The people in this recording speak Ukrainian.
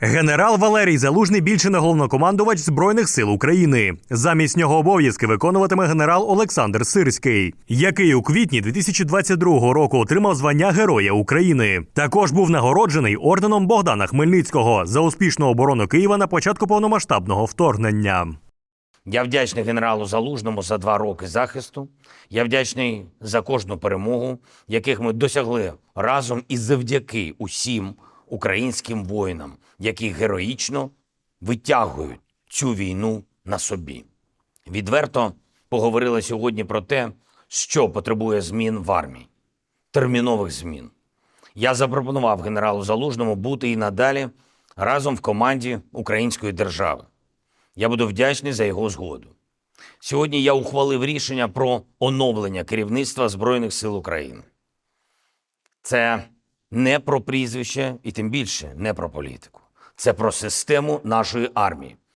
Генерал Валерій Залужний більше не головнокомандувач Збройних сил України. Замість нього обов'язки виконуватиме генерал Олександр Сирський, який у квітні 2022 року отримав звання Героя України. Також був нагороджений орденом Богдана Хмельницького за успішну оборону Києва на початку повномасштабного вторгнення. Я вдячний генералу Залужному за два роки захисту. Я вдячний за кожну перемогу, яких ми досягли разом і завдяки усім українським воїнам, які героїчно витягують цю війну на собі. Відверто поговорили сьогодні про те, що потребує змін в армії, термінових змін. Я запропонував генералу Залужному бути і надалі разом в команді української держави. Я буду вдячний за його згоду. Сьогодні я ухвалив рішення про оновлення керівництва Збройних сил України. Це не про прізвище і тим більше не про політику. Це про систему нашої армії.